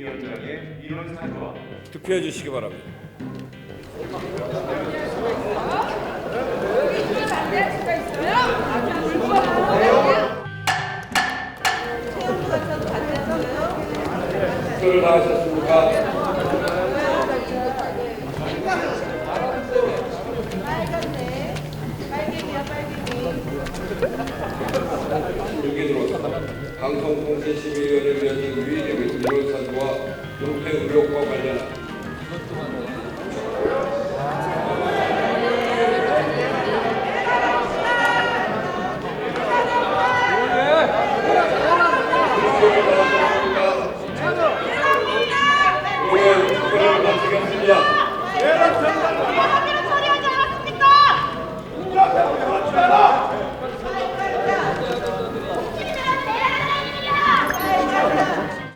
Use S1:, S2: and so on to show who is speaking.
S1: 위원장의 이런 사과
S2: 투표해 주시기 바랍니다. 투표를 다 하셨습니까? 방송통신심의위원회 위원장 유일의 이론 사 용폐 의혹과 관련한 Yeah.